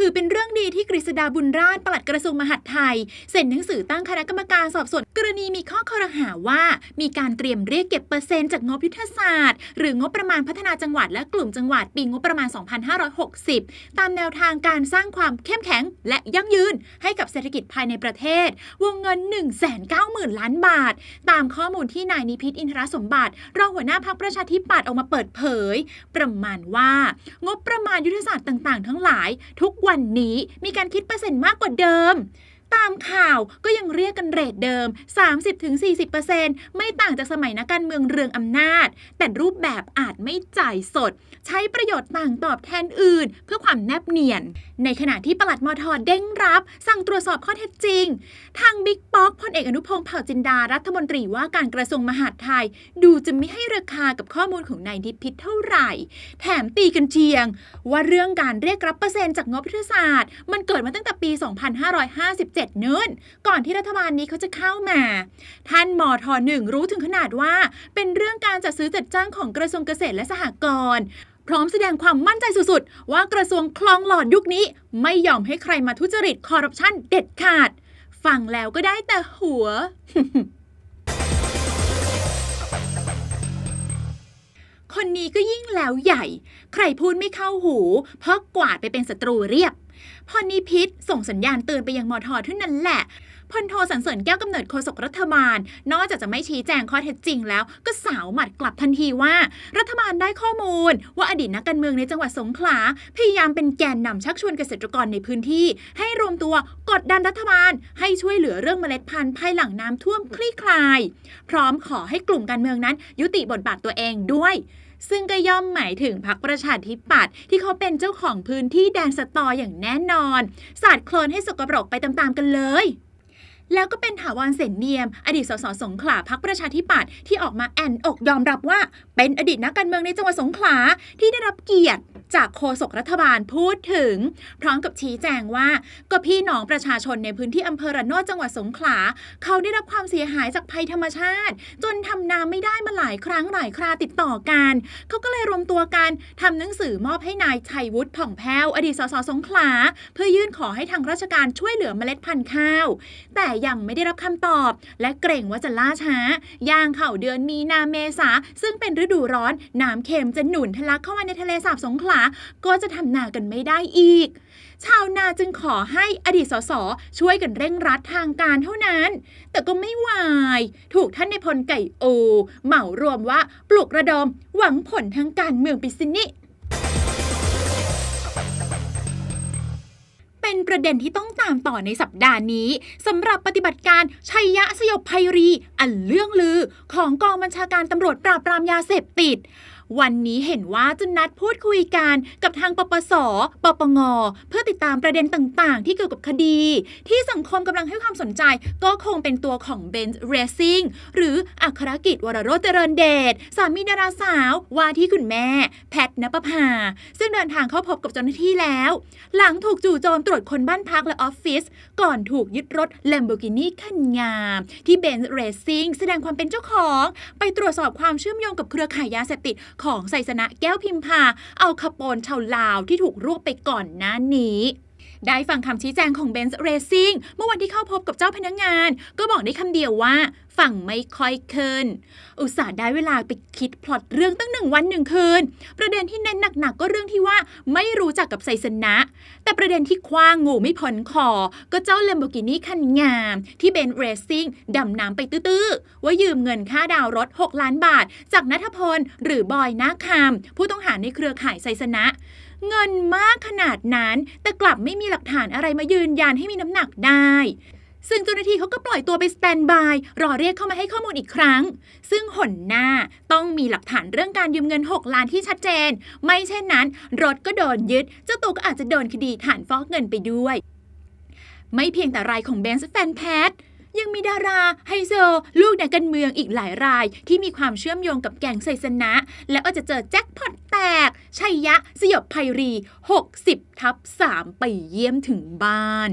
ถือเป็นเรื่องดีที่กฤษดาบุญราชปลัดกระทรวงมหาดไทย เซ็นหนังสือตั้งคณะกรรมการสอบสวน กรณีมีข้อคอรหาว่า มีการเตรียมเรียกเก็บเปอร์เซ็นต์จากงบยุทธศาสตร์ หรืองบประมาณพัฒนาจังหวัดและกลุ่มจังหวัดปีงบประมาณ 2560 ตามแนวทางการสร้างความเข้มแข็งและยั่งยืน ให้กับเศรษฐกิจภายในประเทศ วงเงิน 190,000 ล้านบาท ตามข้อมูลที่นายนิพิษอินทรสมบัติรองหัวหน้าพักประชาธิปัตย์ออกมาเปิดเผย ประมาณว่า งบประมาณยุทธศาสตร์ต่าง ๆ ทั้งหลายทุกวันนี้มีการคิดเปอร์เซ็นต์มากกว่าเดิม ตามข่าวก็ยังเรียกกันเรทเดิม 30-40%ไม่ต่างจากสมัยนักการเมืองเรืองอำนาจ แต่รูปแบบอาจไม่จ่ายสด ใช้ประโยชน์ต่างตอบแทนอื่น เพื่อความแนบเนียน ในขณะที่ปลัดมอทอเด้งรับ สั่งตรวจสอบข้อเท็จจริง ทางบิ๊กป๊อกพลเอกอนุพงษ์เผ่าจินดารัฐมนตรีว่าการกระทรวงมหาดไทย ดูจะไม่ให้ราคากับข้อมูลของนายนิพิษเท่าไหร่ แถมตีกันเชียง ว่าเรื่องการเรียกรับเปอร์เซ็นต์จากงบยุทธศาสตร์ มันเกิดมาตั้งแต่ปี 2557นู้น ก่อนที่รัฐบาลนี้เขาจะเข้ามา ท่านมทหนึ่งรู้ถึงขนาดว่า เป็นเรื่องการจัดซื้อจัดจ้างของกระทรวงเกษตรและสหกรณ์พร้อมแสดงความมั่นใจสุดๆ ว่ากระทรวงคลองหลอดยุคนี้ ไม่ยอมให้ใครมาทุจริตคอร์รัปชันเด็ดขาด ฟังแล้วก็ได้แต่หัว คนนี้ก็ยิ่งแล้วใหญ่ ใครพูดไม่เข้าหู เพราะกวาดไปเป็นศัตรูเรียบ พอนิพิษส่งสัญญาณเตือนไปยังมทเท่านั้นแหละพลโทสันเสริญแก้วกำเนิดโฆษกรัฐบาล นอกจากจะไม่ชี้แจงข้อเท็จจริงแล้วก็สาวหมัดกลับทันทีว่า รัฐบาลได้ข้อมูล ว่าอดีตนักการเมืองในจังหวัดสงขลา พยายามเป็นแกนนำชักชวนเกษตรกรในพื้นที่ ให้รวมตัวกดดันรัฐบาล ให้ช่วยเหลือเรื่องเมล็ดพันธุ์ภายหลังน้ำท่วมคลี่คลาย พร้อมขอให้กลุ่มการเมืองนั้น ยุติบทบาทตัวเองด้วย ซึ่งก็ย่อมหมายถึงพรรคประชาธิปัตย์ที่เขาเป็นเจ้าของพื้นที่แดนสตออย่างแน่นอน สาดโคลนให้สกปรกไปตามๆกันเลยแล้วก็เป็นถาวรเสนเนียม อดีตสสสงขลาพักประชาธิปัตย์ที่ออกมาแอนอกยอมรับว่า เป็นอดีตนักการเมืองในจังหวัดสงขลาที่ได้รับเกียรติ จากโฆษกรัฐบาลพูดถึง พร้อมกับชี้แจงว่า ก็พี่น้องประชาชนในพื้นที่อำเภอระโนดจังหวัดสงขลา เขาได้รับความเสียหายจากภัยธรรมชาติ จนทำนาไม่ได้มาหลายครั้งหลายคราติดต่อกัน เขาก็เลยรวมตัวกันทำหนังสือมอบให้นายชัยวุฒิผ่องแผ้วอดีตสสสงขลา เพื่อยื่นขอให้ทางราชการช่วยเหลือเมล็ดพันธุ์ข้าว แต่ยังไม่ได้รับคำตอบ และเกรงว่าจะล่าช้าย่างเข้าเดือนมีนาเมษาซึ่งเป็นฤดูร้อนน้ำเค็มจะหนุนทะลักเข้ามาในทะเลสาบสงขลาก็จะทำนากันไม่ได้อีก ชาวนาจึงขอให้อดีตสสช่วยกันเร่งรัดทางการเท่านั้น แต่ก็ไม่วาย ถูกท่านในพลไก่โอ เหมารวมว่าปลุกระดมหวังผลทางการเมืองไปสินิเป็นประเด็นที่ต้องตามต่อในสัปดาห์นี้สำหรับปฏิบัติการชัยยะสยบภัยรี อันเรื่องลือ ของกองบัญชาการตำรวจปราบปรามยาเสพติด วันนี้เห็นว่าจะนัดพูดคุยกันกับทางปปส ปปง เพื่อติดตามประเด็นต่าง ๆ ที่เกี่ยวกับคดี ที่สังคมกำลังให้ความสนใจ ก็คงเป็นตัวของเบนซ์เรซิ่งหรืออัครกิจวรโรจเจริญเดชสามีดาราสาวว่าที่คุณแม่ แพทนปภา ซึ่งเดินทางเข้าพบกับเจ้าหน้าที่แล้ว หลังถูกจู่โจมตรวจคนบ้านพักและออฟฟิศก่อนถูกยึดรถ Lamborghini คันงาม ที่เบนซ์เรซิ่งแสดงความเป็นเจ้าของ ไปตรวจสอบความเชื่อมโยงกับเครือข่ายยาเสพติดของไซสนะแก้วพิมพา เอาคาปนชาวลาวที่ถูกรวบไปก่อนหน้านี้ ได้ฟังคำชี้แจงของ Benz Racing เมื่อวันที่เข้าพบกับเจ้าพนักงงาน ก็บอกได้คำเดียวว่าฝั่งไม่ค่อยคืนอุตส่าห์ได้เวลาไปคิดพล็อตเรื่องตั้งหนึ่งวันหนึ่งคืน ประเด็นที่เน้นหนักๆก็เรื่องที่ว่าไม่รู้จักกับไซสนะ แต่ประเด็นที่คว้างงูไม่พ้นคอ ก็เจ้า Lamborghini คันงาม ที่ Benz Racing ดำน้ำไปตื้อๆ ว่ายืมเงินค่าดาวรถ 6 ล้านบาท จากนัทพล หรือบอยนาคำผู้ต้องหาในเครือข่ายไซสนะ เงินมากขนาดนั้น แต่กลับไม่มีหลักฐานอะไรมายืนยันให้มีน้ำหนักได้ ซึ่งเจ้าหน้าที่เขาก็ปล่อยตัวไปสแตนบาย รอเรียกเข้ามาให้ข้อมูลอีกครั้ง ซึ่งหนหน้าต้องมีหลักฐานเรื่องการยืมเงิน 6 ล้านที่ชัดเจน ไม่เช่นนั้น รถก็โดนยึด เจ้าตัวก็อาจจะโดนคดีฐานฟอกเงินไปด้วย ไม่เพียงแต่รายของเบนซ์แฟนแพท ยังมีดาราไฮโซ ลูกนักการเมืองอีกหลายราย ที่มีความเชื่อมโยงกับแก๊งไซสนะ แล้วก็จะเจอแจ็คพอตแตก ชัยยะ สยบภัยรี 60 ทับ3ไปเยี่ยมถึงบ้าน